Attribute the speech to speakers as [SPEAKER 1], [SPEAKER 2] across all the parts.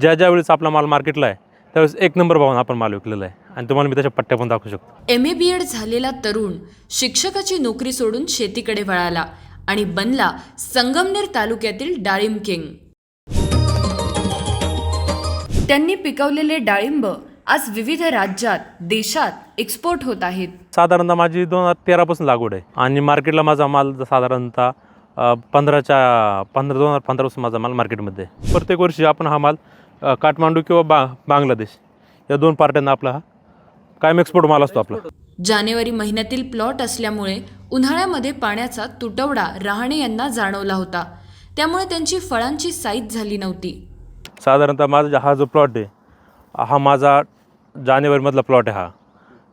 [SPEAKER 1] ज्या ज्या वेळेस आपला माल मार्केटला आहे त्यावेळेस एक नंबर भावानं आपण माल विकलेला आहे. आणि तुम्हाला मी त्याच्या पट्ट्या पण दाखवू शकतो.
[SPEAKER 2] एम ए बी एड झालेला तरुण शिक्षकाची नोकरी सोडून शेतीकडे वळाला आणि बनला संगमनेर तालुक्यातील डाळिंब किंग. त्यांनी पिकवलेले डाळिंब आज विविध राज्यात देशात एक्सपोर्ट होत आहेत.
[SPEAKER 1] साधारणतः माझी दोन हजार तेरापासून लागवड आहे. आणि मार्केटला माझा माल साधारणतः अ, पंधराच्या पंधरा दोन हजार पंधरापासून माझा माल मार्केटमध्ये आहे. प्रत्येक वर्षी आपण हा माल काठमांडू किंवा बा बांगलादेश या दोन पार्ट्यांना आपला हा कायम एक्सपोर्ट माल असतो आपला.
[SPEAKER 2] जानेवारी महिन्यातील प्लॉट असल्यामुळे उन्हाळ्यामध्ये पाण्याचा तुटवडा रहाणे यांना जाणवला होता. त्यामुळे त्यांची फळांची साईज झाली नव्हती.
[SPEAKER 1] साधारणतः माझा हा जो प्लॉट आहे हा माझा जानेवारीमधला प्लॉट आहे हा.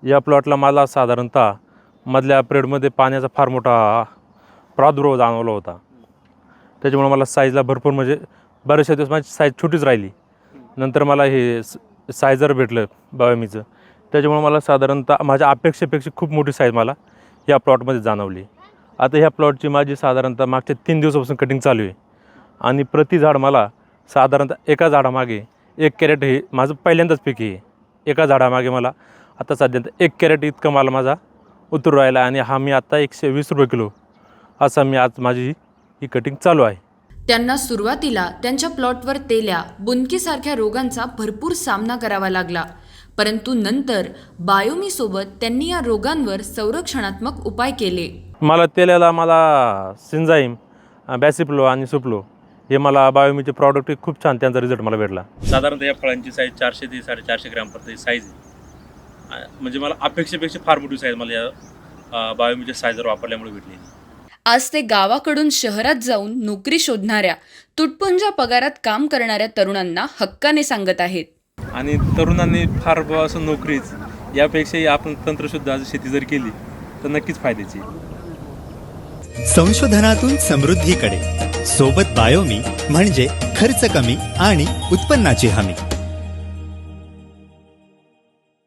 [SPEAKER 1] या प्लॉटला मला साधारणतः मधल्या पिरियडमध्ये पाण्याचा फार मोठा प्रादुर्भाव जाणवला होता. त्याच्यामुळे मला साईजला भरपूर म्हणजे बऱ्याचशा दिवस माझी साईज छोटीच राहिली. नंतर मला हे सायझर भेटलं बायोमीचं. त्याच्यामुळे मला साधारणतः माझ्या अपेक्षेपेक्षा खूप मोठी साईज मला या प्लॉटमध्ये जाणवली. आता ह्या प्लॉटची माझी साधारणतः मागच्या तीन दिवसापासून कटिंग चालू आहे. आणि प्रति झाड मला साधारणतः एका झाडामागे एक कॅरेट हे माझं पहिल्यांदाच पीक आहे. एका झाडामागे मला आता सध्या एक कॅरेट इतकं मला माझा उतरू राहिला आणि हा मी आता एकशे वीस रुपये किलो असा मी आज माझी ही कटिंग चालू आहे.
[SPEAKER 2] त्यांना सुरुवातीला त्यांच्या प्लॉटवर तेल्या बुनकीसारख्या रोगांचा भरपूर सामना करावा लागला. परंतु नंतर बायोमीसोबत त्यांनी या रोगांवर संरक्षणात्मक उपाय केले.
[SPEAKER 1] मला तेल्याला मला सिंजाईम बॅसिप्लो आणि सुप्लो हे मला बायोमीचे प्रॉडक्ट खूप छान त्यांचा रिझल्ट मला भेटला. साधारणतः या फळांची साईज चारशे ते साडेचारशे ग्रॅमपर्यंत साईज आहे. म्हणजे मला अपेक्षेपेक्षा फार मोठी साईज मला या बायोमीच्या साईजवर वापरल्यामुळे भेटली.
[SPEAKER 2] आज ते गावाकडून शहरात जाऊन नोकरी शोधणाऱ्या तुटपुंजा पगारात काम करणाऱ्या तरुणांना हक्काने सांगत आहेत
[SPEAKER 1] आणि तरुणांनी फार असं नोकरीच यापेक्षाही आपण तंत्रशुद्ध आज शेती जर केली तर नक्कीच फायद्याची.
[SPEAKER 3] संशोधनातून समृद्धीकडे सोबत बायोमी म्हणजे खर्च कमी आणि उत्पन्नाची हमी